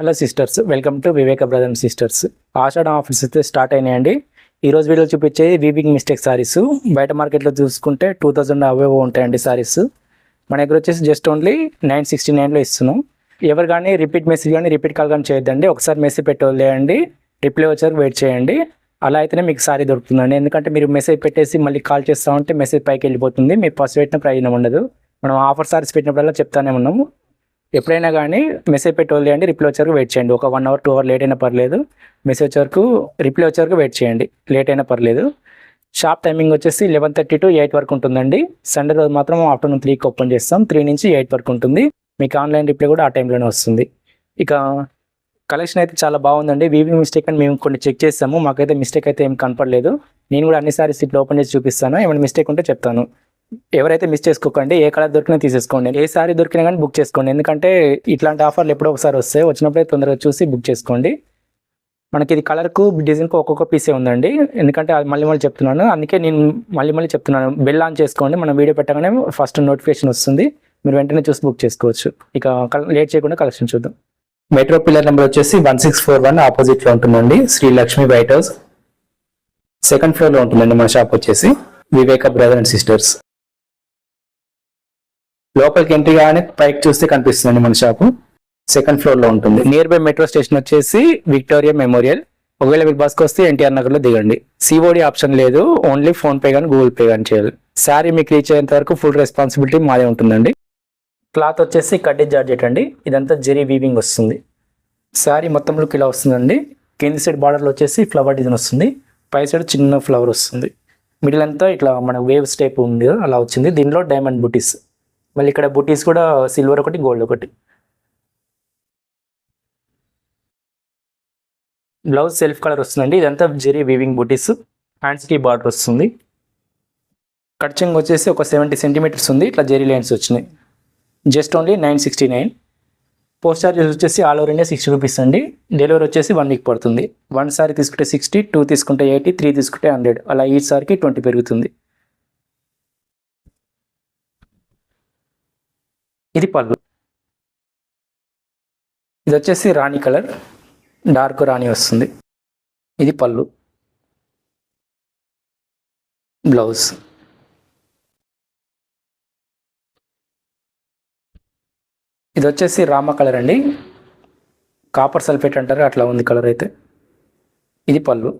Hello sisters welcome to Viveka brother and sisters. Ashadham offers అయితే start అయినాయండి. ఈ రోజు వీడియో చూపించేది వీవింగ్ మిస్టేక్ సారీస్ బయట మార్కెట్లో చూసుకుంటే టూ థౌజండ్ అవేవో ఉంటాయండి సారీస్ మన దగ్గర వచ్చేసి జస్ట్ ఓన్లీ నైన్ సిక్స్టీ నైన్లో ఇస్తున్నాం. ఎవరు కానీ రిపీట్ మెసేజ్ కానీ రిపీట్ కాల్ కానీ చేయొద్దండి. ఒకసారి మెసేజ్ పెట్టేయండి రిప్లై వచ్చారు వెయిట్ చేయండి. అలా అయితేనే మీకు సారీ దొరుకుతుందండి. ఎందుకంటే మీరు మెసేజ్ పెట్టేసి మళ్ళీ కాల్ చేస్తా ఉంటే మెసేజ్ పైకి వెళ్ళిపోతుంది. మీరు ఫస్ట్ పెట్టిన ప్రయోజనం ఉండదు. మనం ఆఫర్ సారీస్ పెట్టినప్పుడల్లా చెప్తానే ఉన్నాము. ఎప్పుడైనా కానీ మెసేజ్ పెట్టి అండి రిప్లై వచ్చే వెయిట్ చేయండి. ఒక one hour two hour late అయినా పర్లేదు. మెసేజ్ వచ్చే వరకు రిప్లై వచ్చే వరకు వెయిట్ చేయండి. లేట్ అయినా పర్లేదు. షాప్ టైమింగ్ వచ్చేసి లెవెన్ థర్టీ టు ఎయిట్ వరకు ఉంటుందండి. సండే రోజు మాత్రం ఆఫ్టర్నూన్ త్రీకి ఓపెన్ చేస్తాం. త్రీ నుంచి ఎయిట్ వరకు ఉంటుంది. మీకు ఆన్లైన్ రిప్లై కూడా ఆ టైంలోనే వస్తుంది. ఇక కలెక్షన్ అయితే చాలా బాగుందండి. వీవీ మిస్టేక్ అని మేము కొన్ని చెక్ చేస్తాము మాకైతే మిస్టేక్ అయితే ఏం కనపడలేదు. నేను కూడా అన్ని సారీస్ ఇట్లా ఓపెన్ చేసి చూపిస్తాను. ఏమైనా మిస్టేక్ ఉంటే చెప్తాను. ఎవరైతే మిస్ చేసుకోకండి ఏ కలర్ దొరికినా తీసేసుకోండి. ఏ సారీ దొరికినా కానీ బుక్ చేసుకోండి. ఎందుకంటే ఇట్లాంటి ఆఫర్లు ఎప్పుడో ఒకసారి వస్తాయి వచ్చినప్పుడే తొందరగా చూసి బుక్ చేసుకోండి. మనకి ఇది కలర్కు డిజైన్కు ఒక్కొక్క పీసే ఉందండి. ఎందుకంటే అది మళ్ళీ మళ్ళీ చెప్తున్నాను. అందుకే నేను మళ్ళీ మళ్ళీ చెప్తున్నాను. బెల్ ఆన్ చేసుకోండి. మనం వీడియో పెట్టగానే ఫస్ట్ నోటిఫికేషన్ వస్తుంది. మీరు వెంటనే చూసి బుక్ చేసుకోవచ్చు. ఇక లేట్ చేయకుండా కలెక్షన్ చూద్దాం. మెట్రో పిల్లర్ నెంబర్ వచ్చేసి వన్ సిక్స్ ఫోర్ వన్ ఆపోజిట్లో ఉంటుందండి. Sri Lakshmi white house second ఫ్లోర్లో ఉంటుందండి మన షాప్ వచ్చేసి. వివేక బ్రదర్ అండ్ సిస్టర్స్ లోపలికి ఎంట్రీ కానీ పైకి చూస్తే కనిపిస్తుందండి మన షాపు సెకండ్ ఫ్లోర్లో ఉంటుంది. నియర్ బై మెట్రో స్టేషన్ వచ్చేసి విక్టోరియా మెమోరియల్ ఒకవేళ మీకు బస్కి వస్తే ఎన్టీఆర్ నగర్లో దిగండి సిఓడి ఆప్షన్ లేదు. ఓన్లీ ఫోన్ పే కానీ గూగుల్ పే కానీ చేయాలి. శారీ మీకు రీచ్ అయ్యేంత వరకు ఫుల్ రెస్పాన్సిబిలిటీ మాదే ఉంటుందండి. క్లాత్ వచ్చేసి కడ్డీ జార్జెట్ అండి. ఇదంతా జెరీ వీవింగ్ వస్తుంది. శారీ మొత్తం లుక్ ఇలా వస్తుందండి. కింది సైడ్ బార్డర్లో వచ్చేసి ఫ్లవర్ డిజైన్ వస్తుంది. పై సైడ్ చిన్న ఫ్లవర్ వస్తుంది. మిడిల్ అంతా ఇట్లా మన వేవ్స్ టైప్ ఉంది అలా వచ్చింది. దీనిలో డైమండ్ బుటీస్ మళ్ళీ ఇక్కడ బుటీస్ కూడా సిల్వర్ ఒకటి గోల్డ్ ఒకటి. బ్లౌజ్ సెల్ఫ్ కలర్ వస్తుందండి. ఇదంతా జెరీ వీవింగ్ బుటీస్. హ్యాండ్స్కి బార్డర్ వస్తుంది. కట్చింగ్ వచ్చేసి ఒక సెవెంటీ సెంటీమీటర్స్ ఉంది. ఇట్లా జెరీ లైన్స్ వచ్చినాయి. Just only nine sixty nine. Post charges వచ్చేసి all over India sixty rupees అండి. డెలివరీ వచ్చేసి వన్ వీక్ పడుతుంది. వన్ సారీ తీసుకుంటే సిక్స్టీ టూ తీసుకుంటే ఎయిటీ త్రీ తీసుకుంటే హండ్రెడ్. అలా ఈ సారికి ట్వంటీ పెరుగుతుంది. ఇది పళ్ళు. ఇది వచ్చేసి రాణి కలర్. డార్క్ రాణి వస్తుంది. ఇది పళ్ళు. బ్లౌజ్. ఇది వచ్చేసి రామ కలర్ అండి. కాపర్ సల్ఫేట్ అంటారు అట్లా ఉంది కలర్ అయితే. ఇది పళ్ళు.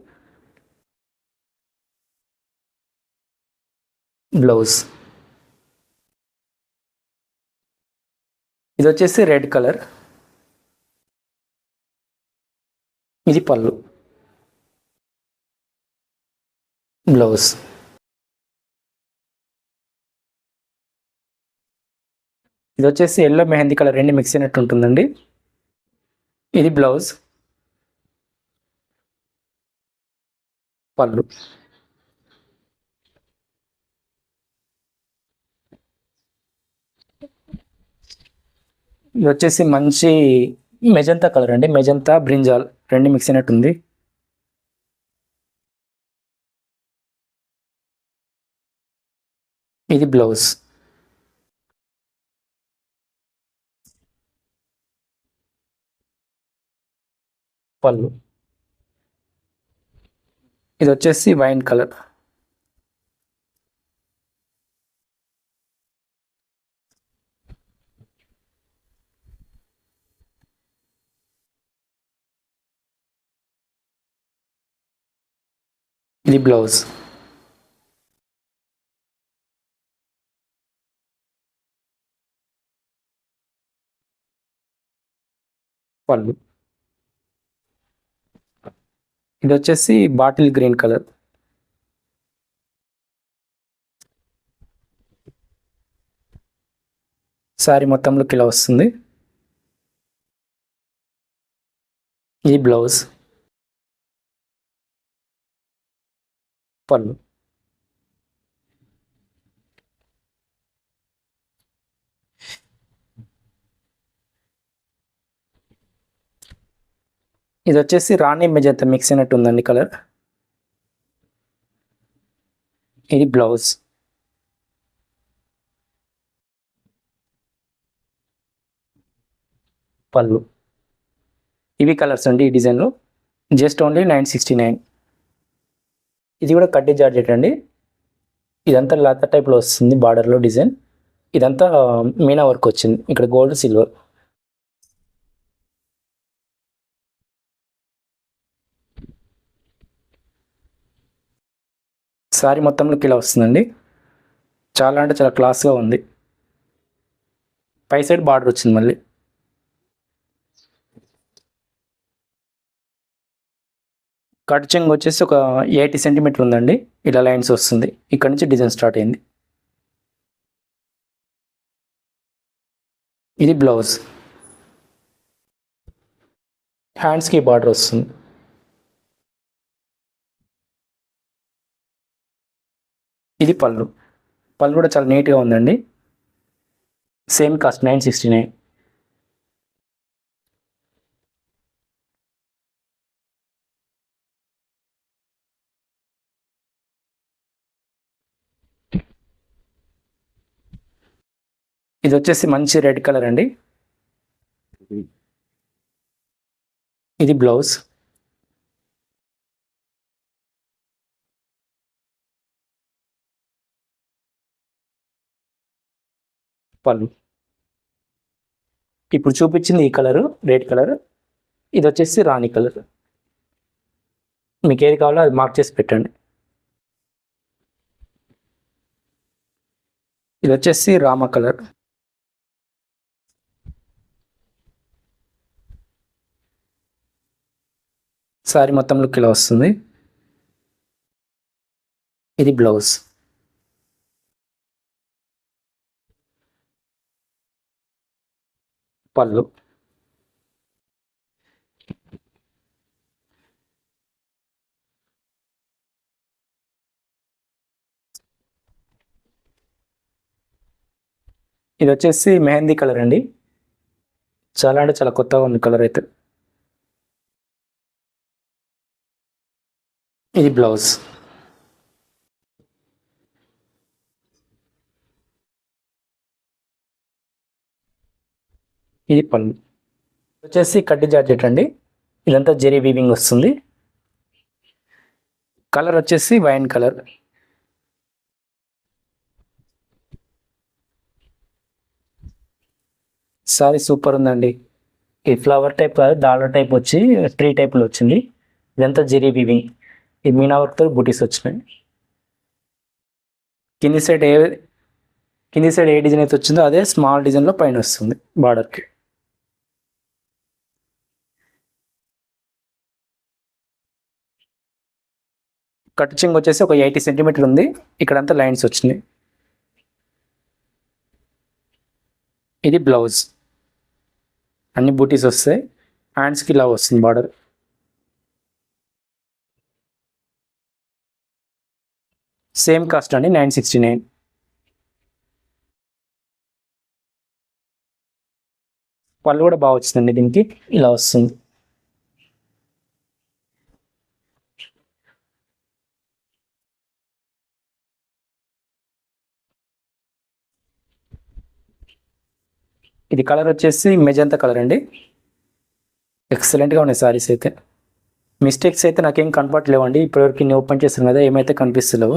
బ్లౌజ్. ఇది వచ్చేసి రెడ్ కలర్. ఇది పళ్ళు. బ్లౌజ్. ఇది వచ్చేసి ఎల్లో మెహందీ కలర్ రెండు మిక్స్ అయినట్టు ఉంటుందండి. ఇది బ్లౌజ్. పళ్ళు. ఇది వచ్చేసి మంచి మెజంతా కలర్ అండి. మెజంతా బ్రింజాల్ రెండు మిక్స్ అయినట్టుంది. ఇది బ్లౌజ్. పళ్ళు. ఇది వచ్చేసి వైన్ కలర్. ఇది బ్లౌజ్ పళ్ళు ఇది వచ్చేసి బాటిల్ గ్రీన్ కలర్. శారీ మొత్తంలోకి ఇలా వస్తుంది. ఈ బ్లౌజ్ పళ్ళు ఇది వచ్చేసి రాణి మెజంతా మిక్స్ అయినట్టు ఉందండి కలర్. ఇది బ్లౌజ్. పళ్ళు. ఇవి కలర్స్ అండి ఈ డిజైన్లో. Just only nine sixty nine. ఇది కూడా కడ్డీ జార్జెట్ అండి. ఇదంతా లాత టైప్లో వస్తుంది బార్డర్లో డిజైన్. ఇదంతా మీనా వర్క్ వచ్చింది. ఇక్కడ గోల్డ్ సిల్వర్ సారీ మొత్తంలోకి ఇలా వస్తుందండి. చాలా అంటే చాలా క్లాస్గా ఉంది. పై సైడ్ బార్డర్ వచ్చింది మళ్ళీ. కట్ వచ్చేసి ఒక ఎయిటీ సెంటీమీటర్ ఉందండి. ఇలా లైన్స్ వస్తుంది. ఇక్కడ నుంచి డిజైన్ స్టార్ట్ అయింది. ఇది బ్లౌజ్. హ్యాండ్స్కి బార్డర్ వస్తుంది. ఇది పళ్ళు. పళ్ళు కూడా చాలా నీట్గా ఉందండి. Same cost nine sixty nine. ఇది వచ్చేసి మంచి రెడ్ కలర్ అండి. ఇది. బ్లౌజ్. పళ్ళు. ఇప్పుడు చూపించింది ఈ కలరు రెడ్ కలర్. ఇది వచ్చేసి రాణి కలర్. మీకు ఏది కావాలో అది మార్క్ చేసి పెట్టండి. ఇది వచ్చేసి రామ కలర్. సారీ మొత్తం లుక్ ఇలా వస్తుంది. ఇది బ్లౌజ్. పళ్ళు. ఇది వచ్చేసి మెహందీ కలర్ అండి. చాలా అంటే చాలా కొత్తగా ఉంది కలర్ అయితే. ఇది బ్లౌజ్. ఇది పళ్ళు. వచ్చేసి కడ్డీ జార్జెట్ అండి. ఇదంతా జెరీ వీవింగ్ వస్తుంది. కలర్ వచ్చేసి వైన్ కలర్. సారీ సూపర్ ఉందండి. ఈ ఫ్లవర్ టైప్ కాదు డాలర్ టైప్ వచ్చి ట్రీ టైప్లో వచ్చింది. ఇదంతా జెరీ వీవింగ్. ఈ మీనా వర్క్తో బుటీస్ వచ్చినాయి. కింది సైడ్ ఏ కింది సైడ్ ఏ డిజైన్ అయితే వచ్చిందో అదే స్మాల్ డిజైన్లో పైన వస్తుంది బార్డర్కి. కటింగ్ వచ్చేసి ఒక ఎయిటీ సెంటీమీటర్ ఉంది. ఇక్కడంతా లైన్స్ వచ్చినాయి. ఇది బ్లౌజ్. అన్ని బూటీస్ వస్తాయి. హ్యాండ్స్కి ఇలా వస్తుంది బార్డర్. సేమ్ కాస్ట్ అండి నైన్ సిక్స్టీ నైన్ పళ్ళు కూడా బాగా వచ్చిందండి దీనికి ఇలా వస్తుంది. ఇది కలర్ వచ్చేసి మెజంతా కలర్ అండి. ఎక్సలెంట్గా ఉన్నాయి సారీస్ అయితే. మిస్టేక్స్ అయితే నాకేం కనపట్లేవండి ఇప్పటివరకు నేను ఓపెన్ చేస్తాను కదా ఏమైతే కనిపిస్తలేవు.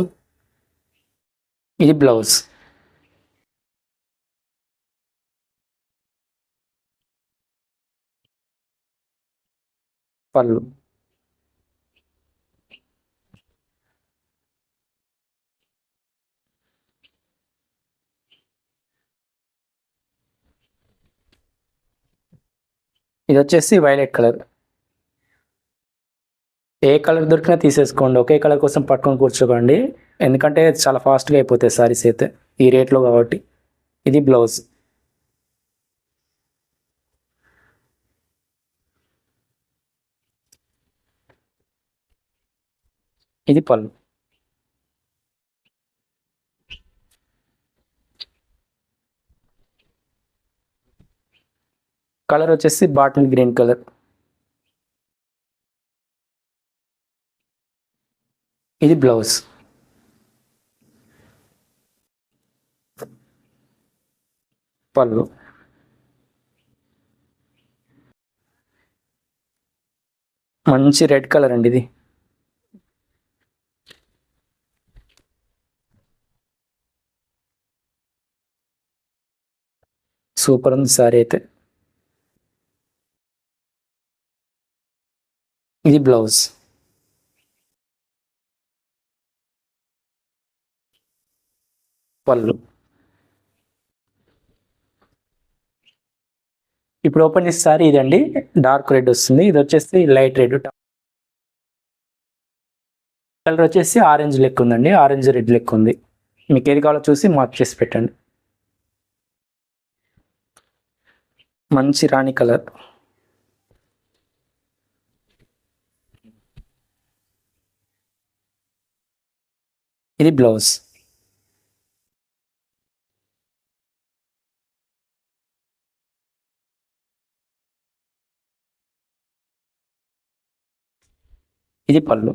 ఇది బ్లౌజ్. పళ్ళు. ఇది వచ్చేసి వైలెట్ కలర్. ఏ కలర్ దొరికినా తీసేసుకోండి. ఒకే కలర్ కోసం పట్టుకొని కూర్చోకండి. ఎందుకంటే చాలా ఫాస్ట్గా అయిపోతాయి సారీస్ అయితే ఈ రేట్లో కాబట్టి. ఇది బ్లౌజ్ ఇది పళ్ళు. కలర్ వచ్చేసి బాటిల్ గ్రీన్ కలర్ ఇది బ్లౌజ్ పళ్ళు మంచి రెడ్ కలర్ అండి ఇది. సూపర్ ఉంది సారీ అయితే. ఇది బ్లౌజ్. పళ్ళు. ఇప్పుడు ఓపెన్ చేసే సారీ ఇదండి. డార్క్ రెడ్ వస్తుంది. ఇది వచ్చేసి లైట్ రెడ్ కలర్ వచ్చేసి ఆరెంజ్ లెక్క ఉందండి. ఆరెంజ్ రెడ్ లెక్క ఉంది. మీకు ఏది కావాలో చూసి మార్క్ చేసి పెట్టండి. మంచి రాణి కలర్ ఇది బ్లౌజ్ ఇది పళ్ళు.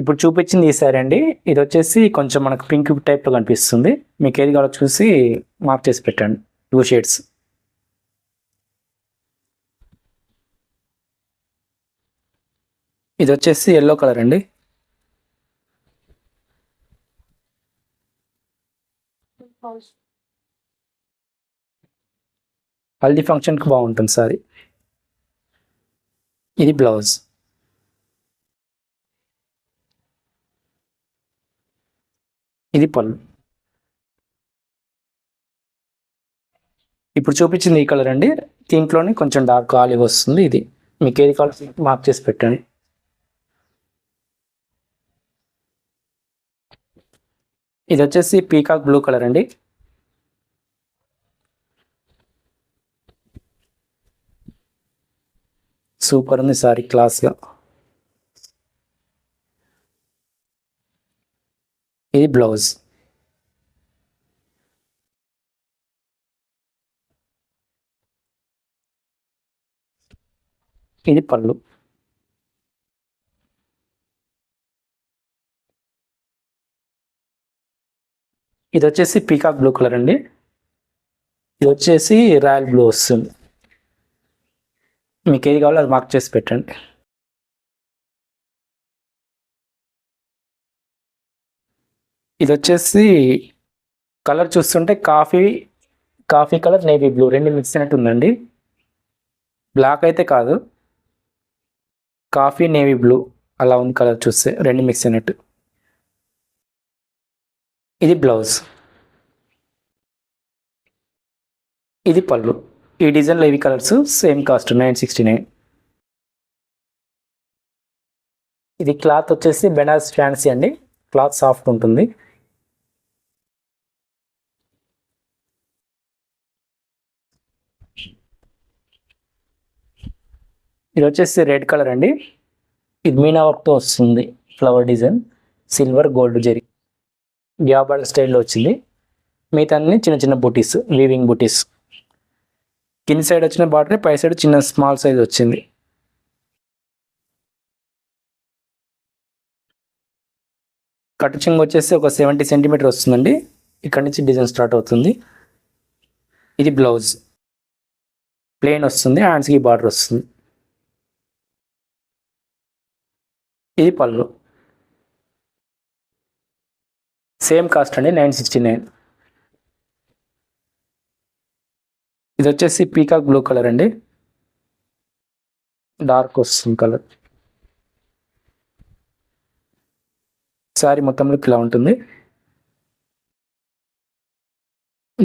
ఇప్పుడు చూపించింది ఈ సారీ అండి. ఇది వచ్చేసి కొంచెం మనకు పింక్ టైప్లో కనిపిస్తుంది. మీకు ఏది కావాలో చూసి మార్క్ చేసి పెట్టండి. టూ షేడ్స్ ఇది వచ్చేసి ఎల్లో కలర్ అండి. హల్దీ ఫంక్షన్కి బాగుంటుంది సారీ. ఇది బ్లౌజ్ ఇది పళ్ళు ఇప్పుడు చూపించింది ఈ కలర్ అండి. దీంట్లోనే కొంచెం డార్క్ ఆలివ్ వస్తుంది. ఇది మీకు ఏది కావాలి మార్క్ చేసి పెట్టండి. ఇది వచ్చేసి పీకాక్ బ్లూ కలర్ అండి. సూపర్ ఉంది సారీ క్లాస్గా. ఇది బ్లౌజ్. ఇది పళ్ళు. ఇది వచ్చేసి పీకాక్ బ్లూ కలర్ అండి. ఇది వచ్చేసి రాయల్ బ్లూ వస్తుంది. మీకు ఏది కావాలో అది మార్క్ చేసి పెట్టండి. ఇది వచ్చేసి కలర్ చూస్తుంటే coffee coffee colour navy blue రెండు మిక్స్ అయినట్టు ఉందండి బ్లాక్ అయితే కాదు. కాఫీ నేవీ బ్లూ అలా ఉంది కలర్ చూస్తే రెండు మిక్స్ అయినట్టు. ఇది బ్లౌజ్. ఇది పళ్ళు. ఈ డిజైన్లో ఇవి colours same cost nine sixty nine. ఇది క్లాత్ వచ్చేసి బెనారస్ ఫ్యాన్సీ అండి. క్లాత్ సాఫ్ట్ ఉంటుంది. ఇది వచ్చేసి రెడ్ కలర్ అండి. ఇది మీనా వర్క్తో వస్తుంది ఫ్లవర్ డిజైన్. సిల్వర్ గోల్డ్ జెరీ. గ్యాబార్డర్ స్టైల్లో వచ్చింది. మిగతా అన్ని చిన్న చిన్న బుటీస్ వీవింగ్ బుటీస్. కింది సైడ్ వచ్చిన బార్డర్ పై సైడ్ చిన్న స్మాల్ సైజ్ వచ్చింది. కట్ చెంగు వచ్చేసి ఒక సెవెంటీ సెంటీమీటర్ వస్తుందండి. ఇక్కడ నుంచి డిజైన్ స్టార్ట్ అవుతుంది. ఇది బ్లౌజ్ ప్లెయిన్ వస్తుంది హ్యాండ్స్కి బార్డర్ వస్తుంది. ఇది పళ్ళు. సేమ్ కాస్ట్ అండి నైన్ సిక్స్టీ నైన్ ఇది వచ్చేసి పీకాక్ బ్లూ కలర్ అండి. డార్క్ వస్తుంది కలర్ శారీ మొత్తంలో ఇలా ఉంటుంది.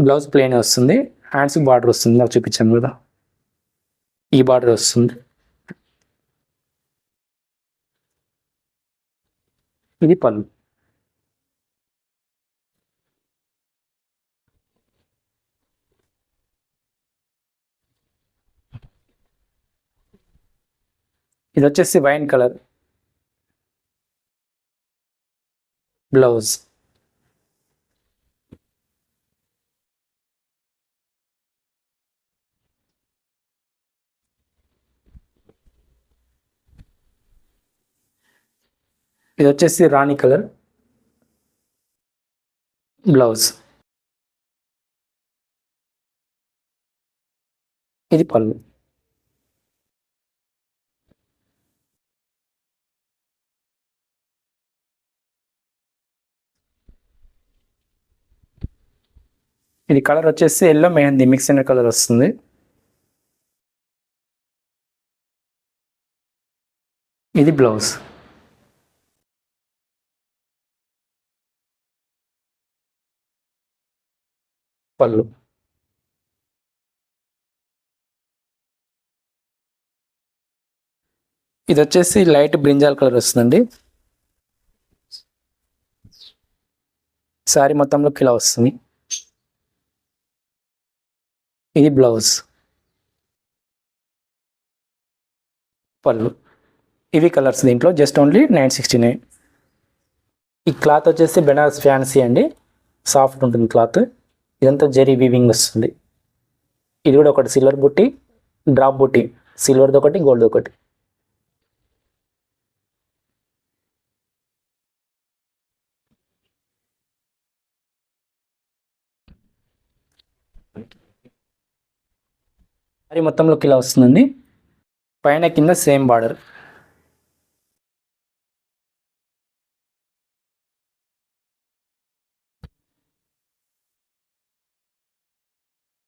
బ్లౌజ్ ప్లెయిన్ వస్తుంది. హ్యాండ్స్ బార్డర్ వస్తుంది. నాకు చూపించాను కదా. ఈ బార్డర్ వస్తుంది. ఇది పళ్ళు. ఇది వచ్చేసి వైన్ కలర్. బ్లౌజ్. ఇది వచ్చేసి రాణి కలర్. బ్లౌజ్. ఇది పళ్ళు. ఇది కలర్ వచ్చేసి ఎల్లో మెహందీ మిక్స్ అయిన కలర్ వస్తుంది. ఇది బ్లౌజ్. పళ్ళు. ఇది వచ్చేసి లైట్ బ్రింజాల్ కలర్ వస్తుందండి. శారీ మొత్తంలో ఇలా వస్తుంది. ఇది బ్లౌజ్. పళ్ళు. ఇవి కలర్స్ దీంట్లో just only nine sixty nine. ఈ క్లాత్ వచ్చేసి బెనారస్ ఫ్యాన్సీ అండి. సాఫ్ట్ ఉంటుంది క్లాత్. ఇదంతా జెరీ వీవింగ్ వస్తుంది. ఇది కూడా ఒకటి సిల్వర్ బుట్టి డ్రాప్ బుట్టి. సిల్వర్ది ఒకటి గోల్డ్ ఒకటి. సారీ మొత్తంలోకి ఇలా వస్తుందండి. పైన కింద సేమ్ బార్డర్.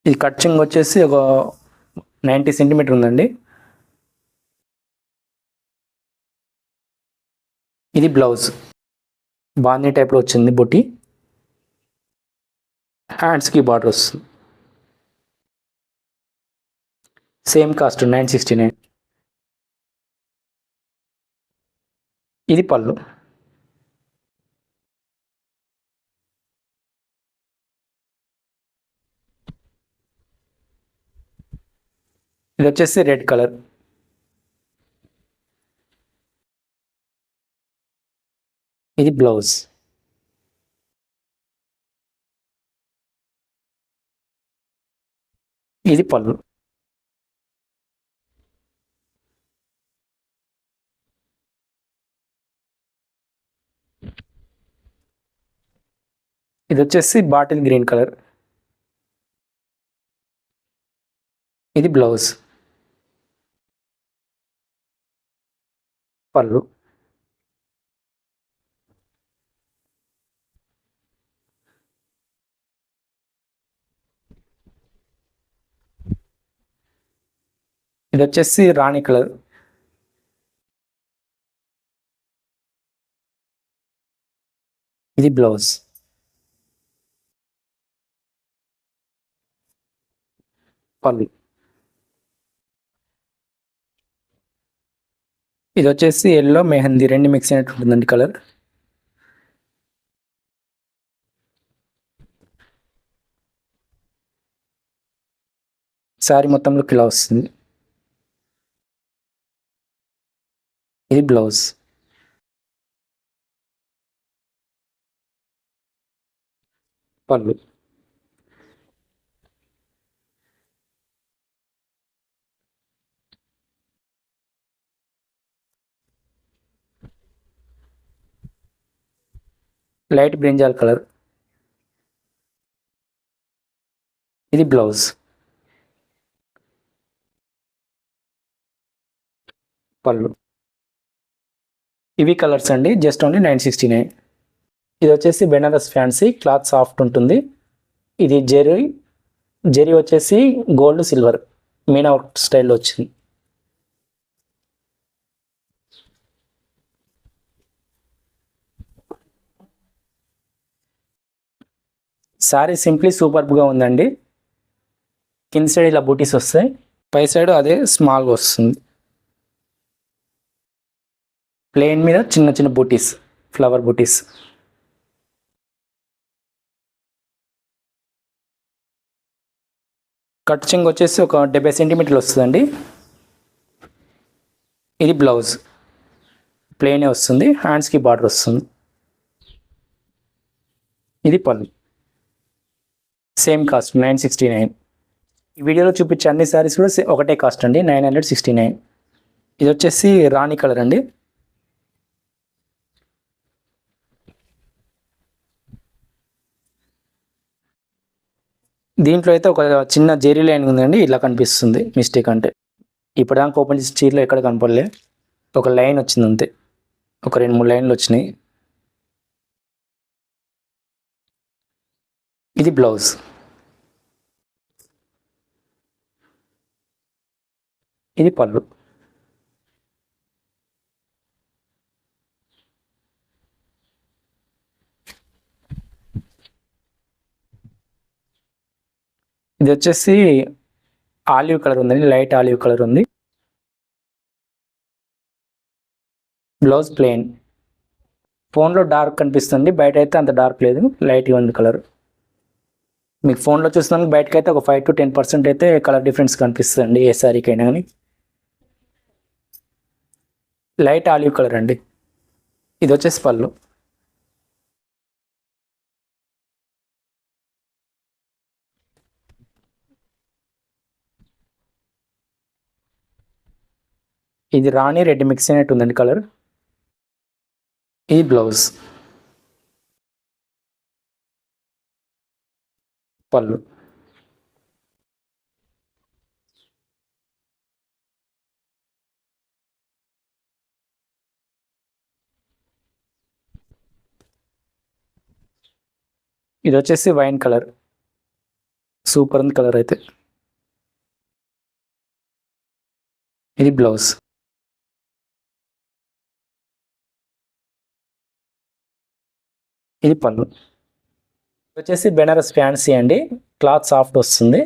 ఇది కట్చింగ్ వచ్చేసి ఒక నైంటీ సెంటీమీటర్ ఉందండి. ఇది బ్లౌజ్. బాందీ టైప్లో వచ్చింది బొట్టి. హ్యాండ్స్కి బార్డర్ వస్తుంది. Same cost nine sixty nine. ఇది పళ్ళు. ఇది వచ్చేసి రెడ్ కలర్. ఇది బ్లౌజ్. ఇది పళ్ళు. ఇది వచ్చేసి బాటిల్ గ్రీన్ కలర్. ఇది బ్లౌజ్. పళ్ళు. ఇది వచ్చేసి రాణి కలర్. ఇది బ్లౌజ్. పల్లి. ఇది వచ్చేసి ఎల్లో మెహందీ రెండు మిక్స్ అయినట్టు ఉంటుందండి కలర్. శారీ మొత్తంలో ఇలా వస్తుంది. ఇది బ్లౌజ్. పళ్ళు. Light brinjal colour. ఇది బ్లౌజ్. పళ్ళు. ఇవి కలర్స్ అండి just only nine sixty nine. ఇది వచ్చేసి బెనారస్ ఫ్యాన్సీ క్లాత్ సాఫ్ట్ ఉంటుంది. ఇది జెరీ జెరీ వచ్చేసి గోల్డ్ సిల్వర్. మీనా స్టైల్లో వచ్చింది. శారీ సింప్లీ సూపర్గా ఉందండి. కింద సైడ్ ఇలా బూటీస్ వస్తాయి. పై సైడ్ అదే స్మాల్గా వస్తుంది. ప్లెయిన్ మీద చిన్న చిన్న బూటీస్ ఫ్లవర్ బూటీస్ కట్ చింగ్ వచ్చేసి ఒక డెబ్బై సెంటీమీటర్లు వస్తుందండి. ఇది బ్లౌజ్ ప్లెయినే వస్తుంది. హ్యాండ్స్కి బార్డర్ వస్తుంది. ఇది పళ్ళు. Same cost nine sixty nine ఈ వీడియోలో చూపించే అన్ని శారీస్ కూడా ఒకటే కాస్ట్ అండి నైన్ హండ్రెడ్ సిక్స్టీ నైన్ ఇది వచ్చేసి రాణి కలర్ అండి. దీంట్లో అయితే ఒక చిన్న జెరీ లైన్ ఉందండి ఇలా కనిపిస్తుంది మిస్టేక్ అంటే. ఇప్పటిదాకా ఓపెన్ చేసి చీరలో ఎక్కడ కనపడలే. ఒక లైన్ వచ్చింది అంతే. ఒక రెండు మూడు లైన్లు వచ్చినాయి. ఇది బ్లౌజ్. ఇది పళ్ళు. ఇది వచ్చేసి ఆలివ్ కలర్ ఉందండి లైట్ ఆలివ్ కలర్ ఉంది. Blouse plain. ఫోన్లో డార్క్ కనిపిస్తుంది బయట అయితే అంత డార్క్ లేదు లైట్గా ఉంది కలర్. మీకు ఫోన్లో చూస్తున్నాను బయటకు అయితే ఒక ఫైవ్ టు టెన్ పర్సెంట్ అయితే కలర్ డిఫరెన్స్ కనిపిస్తుంది ఏ శారీకైనా కానీ లైట్ ఆలివ్ కలర్ అండి. ఇది వచ్చేసి పళ్ళు. ఇది రాణి రెడ్ మిక్స్ అయినట్టు ఉందండి కలర్ ఈ బ్లౌజ్ పళ్ళు. ఇది వచ్చేసి వైన్ కలర్. సూపర్ ఉంది కలర్ అయితే. ఇది బ్లౌజ్. ఇది పళ్ళు. వచ్చేసి బెనారస్ ఫ్యాన్సీ అండి. క్లాత్ సాఫ్ట్ వస్తుంది.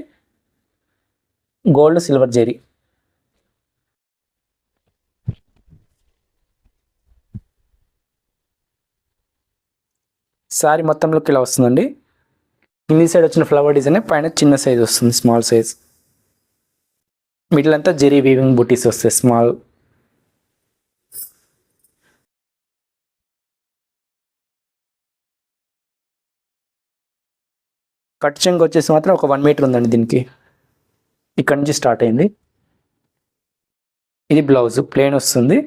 Gold silver zari. సారీ మొత్తంలోకి ఇలా వస్తుందండి. కింది సైడ్ వచ్చిన ఫ్లవర్ డిజైన్ పైన చిన్న సైజ్ వస్తుంది స్మాల్ సైజ్. మిడిల్ అంతా జెరీ వీవింగ్ బుటీస్ వస్తాయి స్మాల్ కట్ చెంగ్ వచ్చేసి మాత్రం ఒక వన్ మీటర్ ఉందండి దీనికి. ఇక్కడ నుంచి స్టార్ట్ అయింది. ఇది బ్లౌజ్ ప్లేన్ వస్తుంది.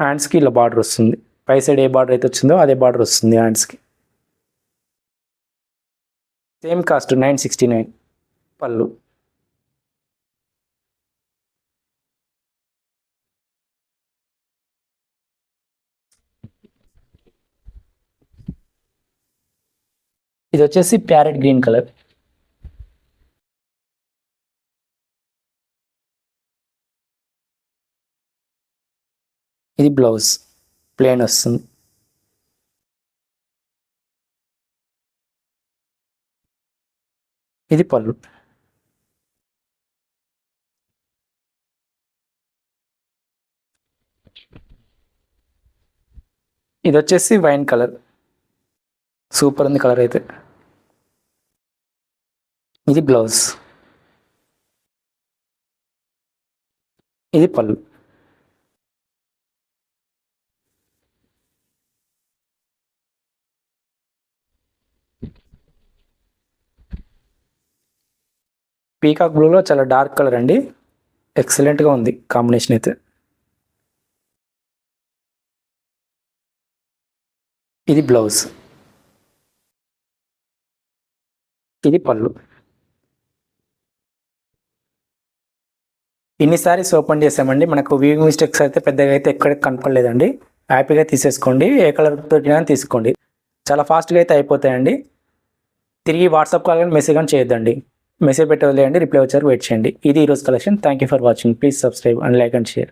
హ్యాండ్స్కి ఇలా బార్డర్ వస్తుంది. పై సైడ్ ఏ బార్డర్ అయితే వచ్చిందో అదే బార్డర్ వస్తుంది హ్యాండ్స్కి same cost nine sixty nine పళ్ళు. ఇది వచ్చేసి ప్యారెట్ గ్రీన్ కలర్. ఇది బ్లౌజ్ ప్లేన్ వస్తుంది. ఇది పళ్ళు. ఇది వచ్చేసి వైన్ కలర్. సూపర్ ఉంది కలర్ అయితే. ఇది బ్లౌజ్. ఇది పళ్ళు. పీకాక్ బ్లూలో చాలా డార్క్ కలర్ అండి. ఎక్సలెంట్గా ఉంది కాంబినేషన్ అయితే. ఇది బ్లౌజ్. ఇది పళ్ళు. ఇన్ని ఓపెన్ చేసామండి? మనకు వ్యూ మిస్టేక్స్ అయితే పెద్దగా అయితే ఎక్కడ కనపడలేదండి. హ్యాపీగా తీసేసుకోండి. ఏ కలర్ తోటినా తీసుకోండి. చాలా ఫాస్ట్గా అయితే అయిపోతాయండి. తిరిగి వాట్సాప్ కాల్ కానీ మెసేజ్ కానీ చేయొద్దండి. మెసేజ్ పెట్టవలేయండి రిప్లై వచ్చారు వెయిట్ చేయండి. ఇది ఈరోజు collection. Thank you for watching please subscribe and like and share